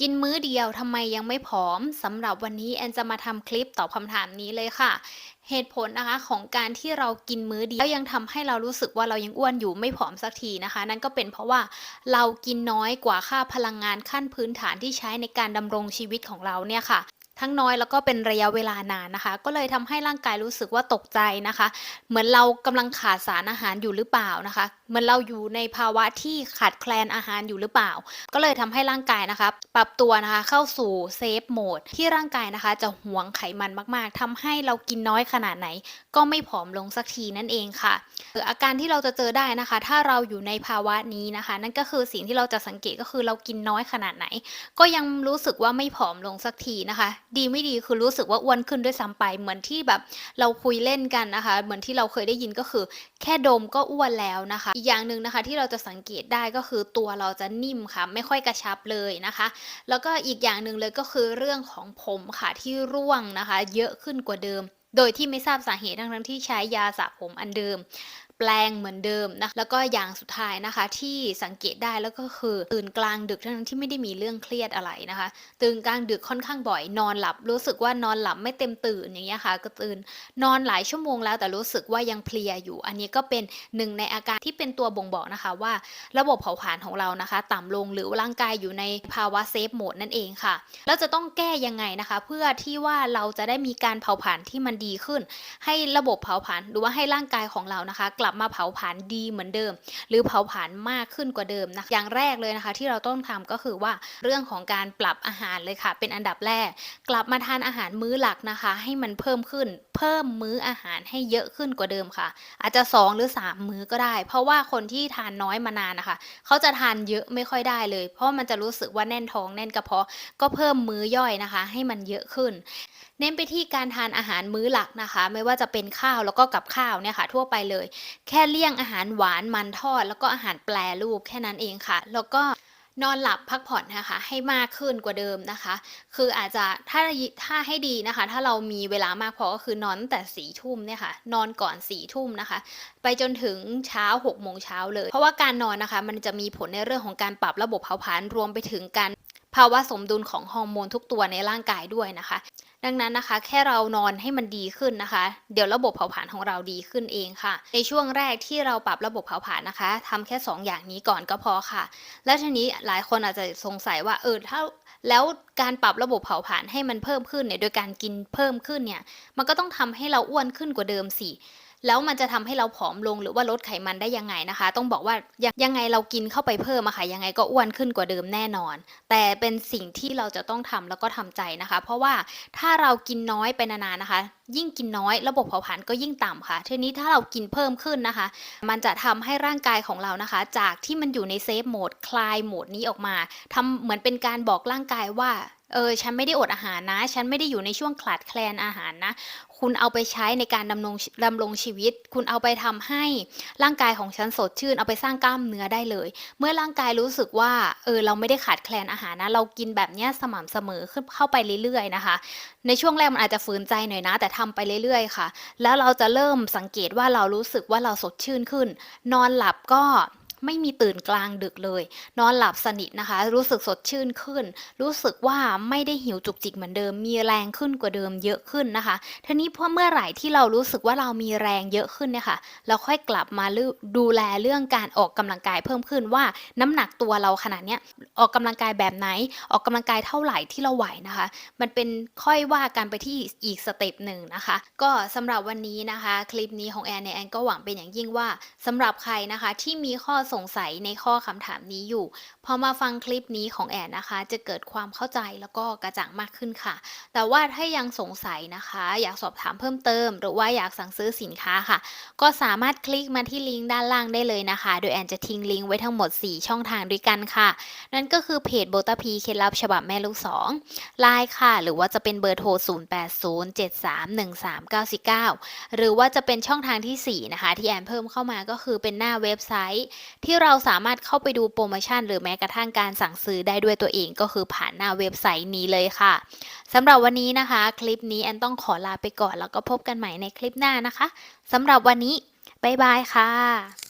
กินมื้อเดียวทำไมยังไม่ผอมสำหรับวันนี้แอนจะมาทำคลิปตอบคำถามนี้เลยค่ะ เหตุผลนะคะของการที่เรากินมื้อเดียวยังทำให้เรารู้สึกว่าเรายังอ้วนอยู่ไม่ผอมสักทีนะคะ นั่นก็เป็นเพราะว่าเรากินน้อยกว่าค่าพลังงานขั้นพื้นฐานที่ใช้ในการดำรงชีวิตของเราเนี่ยค่ะ ทั้งน้อยแล้วก็เป็นระยะเวลานานนะคะ ก็เลยทำให้ร่างกายรู้สึกว่าตกใจนะคะ เหมือนเรากำลังขาดสารอาหารอยู่หรือเปล่านะคะ เหมือนเราอยู่ในภาวะที่ขาดแคลนอาหารอยู่หรือเปล่า ก็เลยทำให้ร่างกายนะคะปรับตัวนะคะเข้าสู่เซฟโหมดที่ร่างกายนะคะ จะหวงไขมันมาก ๆทำให้เรากินน้อยขนาดไหน ก็ไม่ผอมลงสักทีนั่นเองค่ะหรืออาการที่เราจะเจอได้นะคะ ถ้าเราอยู่ในภาวะนี้นะคะ นั่นก็คือสิ่งที่เราจะสังเกตก็คือเรากินน้อยขนาดไหน ก็ยังรู้สึกว่าไม่ผอมลงสักทีนะคะดีไม่ดีคือรู้สึกว่าอ้วนขึ้นด้วยซ้ำไป เหมือนที่แบบเราคุยเล่นกันนะคะ เหมือนที่เราเคยได้ยินก็คือ แค่ดมก็อ้วนแล้วนะคะ อีกอย่างหนึ่งนะคะที่เราจะสังเกตได้ก็คือตัวเราจะนิ่มค่ะ ไม่ค่อยกระชับเลยนะคะ แล้วก็อีกอย่างหนึ่งเลยก็คือเรื่องของผมค่ะที่ร่วงนะคะ เยอะขึ้นกว่าเดิม โดยที่ไม่ทราบสาเหตุทั้งที่ใช้ยาสระผมอันเดิม แปลงเหมือนเดิมนะแล้วก็อย่างสุดท้ายนะคะ ที่สังเกตได้แล้วก็คือตื่นกลางดึกทั้งที่ไม่ได้มีเรื่องเครียดอะไรนะคะ ตื่นกลางดึกค่อนข้างบ่อย นอนหลับ รู้สึกว่านอนหลับไม่เต็มตื่นอย่างเงี้ยค่ะ ก็ตื่นนอนหลายชั่วโมงแล้วแต่รู้สึกว่ายังเพลียอยู่ อันนี้ก็เป็นหนึ่งในอาการที่เป็นตัวบ่งบอกนะคะว่า ระบบเผาผลาญของเรานะคะ ต่ำลงหรือร่างกายอยู่ในภาวะเซฟโหมดนั่นเองค่ะแล้วจะต้องแก้ยังไงนะคะ เพื่อที่ว่าเราจะได้มีการเผาผลาญที่มันดีขึ้น ให้ระบบเผาผลาญหรือว่าให้ร่างกายของเรานะคะกลับมาเผาผลาญดีเหมือนเดิม หรือเผาผลาญมากขึ้นกว่าเดิมนะอย่างแรกเลยนะคะ ที่เราต้องทำก็คือว่าเรื่องของการปรับอาหารเลยค่ะ เป็นอันดับแรก กลับมาทานอาหารมื้อหลักนะคะ ให้มันเพิ่มขึ้น เพิ่มมื้ออาหารให้เยอะขึ้นกว่าเดิมค่ะ อาจจะ 2 หรือ 3 มื้อก็ได้ เพราะว่าคนที่ทานน้อยมานานนะคะเขาจะทานเยอะไม่ค่อยได้เลย เพราะมันจะรู้สึกว่าแน่นท้องแน่นกระเพาะก็เพิ่มมื้อย่อยนะคะ ให้มันเยอะขึ้นเน้นไปที่การทานอาหารมื้อหลักนะคะ ไม่ว่าจะเป็นข้าวแล้วก็กับข้าวเนี่ยค่ะทั่วไปเลย แค่เลี่ยงอาหารหวานมันทอด แล้วก็อาหารแปรรูปแค่นั้นเองค่ะ แล้วก็นอนหลับพักผ่อนนะคะให้มากขึ้นกว่าเดิมนะคะ คืออาจจะถ้าถ้าให้ดีนะคะ ถ้าเรามีเวลามากพอก็คือนอนตั้งแต่สี่ทุ่มเนี่ยค่ะ นอนก่อนสี่ทุ่มนะคะ ไปจนถึงเช้า6กโมงเช้าเลย เพราะว่าการนอนนะคะ มันจะมีผลในเรื่องของการปรับระบบเผาผลาญรวมไปถึงการ ภาวะสมดุลของฮอร์โมนทุกตัวในร่างกายด้วยนะคะ ดังนั้นนะคะ แค่เรานอนให้มันดีขึ้นนะคะ เดี๋ยวระบบเผาผลาญของเราดีขึ้นเองค่ะ ในช่วงแรกที่เราปรับระบบเผาผลาญนะคะทำแค่ 2 อย่างนี้ก่อนก็พอค่ะ แล้วทีนี้หลายคนอาจจะสงสัยว่าเออถ้าแล้วการปรับระบบเผาผลาญให้มันเพิ่มขึ้นเนี่ยโดยการกินเพิ่มขึ้นเนี่ยมันก็ต้องทำให้เราอ้วนขึ้นกว่าเดิมสิ แล้วมันจะทำให้เราผอมลงหรือว่าลดไขมันได้ยังไงนะคะ ต้องบอกว่ายังยงไงเรากินเข้าไปเพิ่มอะค่ะยังไงก็อ้วนขึ้นกว่าเดิมแน่นอน แต่เป็นสิ่งที่เราจะต้องทำแล้วก็ทำใจนะคะ เพราะว่าถ้าเรากินน้อยไปนานๆนะคะ ยิ่งกินน้อยระบบเผาผลาญก็ยิ่งต่ำค่ะทีนี้ถ้าเรากินเพิ่มขึ้นนะคะ มันจะทำให้ร่างกายของเรานะคะ จากที่มันอยู่ในเซฟโหมดคลายโหมดนี้ออกมาทำเหมือนเป็นการบอกร่างกายว่า เออ ฉันไม่ได้อดอาหารนะ ฉันไม่ได้อยู่ในช่วงขาดแคลนอาหารนะ คุณเอาไปใช้ในการดำรงดำรงชีวิต คุณเอาไปทำให้ร่างกายของฉันสดชื่น เอาไปสร้างกล้ามเนื้อได้เลย เมื่อร่างกายรู้สึกว่า เออ เราไม่ได้ขาดแคลนอาหารนะ เรากินแบบเนี้ยสม่ำเสมอขึ้นเข้าไปเรื่อยๆนะคะ ในช่วงแรกมันอาจจะฝืนใจหน่อยนะ แต่ทำไปเรื่อยๆค่ะ แล้วเราจะเริ่มสังเกตว่าเรารู้สึกว่าเราสดชื่นขึ้น นอนหลับก็ ไม่มีตื่นกลางดึกเลย นอนหลับสนิทนะคะ รู้สึกสดชื่นขึ้น รู้สึกว่าไม่ได้หิวจุกจิกเหมือนเดิม มีแรงขึ้นกว่าเดิมเยอะขึ้นนะคะทีนี้พอเมื่อไหร่ที่เรารู้สึกว่าเรามีแรงเยอะขึ้นเนี่ยค่ะเราค่อยกลับมาดูแลเรื่องการออกกำลังกายเพิ่มขึ้นว่าน้ำหนักตัวเราขนาดเนี้ยออกกำลังกายแบบไหน ออกกำลังกายเท่าไหร่ที่เราไหวนะคะ มันเป็นค่อยว่ากันไปที่อีกสเต็ปหนึ่งนะคะ ก็สำหรับวันนี้นะคะ คลิปนี้ของแอนเนี่ยแอนก็หวังเป็นอย่างยิ่งว่าสำหรับใครนะคะที่มีข้อสงสัยในข้อคำถามนี้อยู่ พอมาฟังคลิปนี้ของแอนนะคะ จะเกิดความเข้าใจแล้วก็กระจ่างมากขึ้นค่ะ แต่ว่าถ้ายังสงสัยนะคะ อยากสอบถามเพิ่มเติม หรือว่าอยากสั่งซื้อสินค้าค่ะ ก็สามารถคลิกมาที่ลิงก์ด้านล่างได้เลยนะคะ โดยแอนจะทิ้งลิงก์ไว้ทั้งหมด 4 ช่องทางด้วยกันค่ะ นั่นก็คือเพจโบตาพีเคล็ดลับฉบับแม่ลูกสองไลน์ค่ะ หรือว่าจะเป็นเบอร์โทร 0807313949 หรือว่าจะเป็นช่องทางทีสี่4 นะคะ ที่แอนเพิ่มเข้ามาก็คือเป็นหน้าเว็บไซต์ที่เราสามารถเข้าไปดูโปรโมชั่น หรือแม้กระทั่งการสั่งซื้อได้ด้วยตัวเองก็คือผ่านหน้าเว็บไซต์นี้เลยค่ะสำหรับวันนี้นะคะ คลิปนี้แอนต้องขอลาไปก่อน แล้วก็พบกันใหม่ในคลิปหน้านะคะสำหรับวันนี้บ๊ายบายค่ะ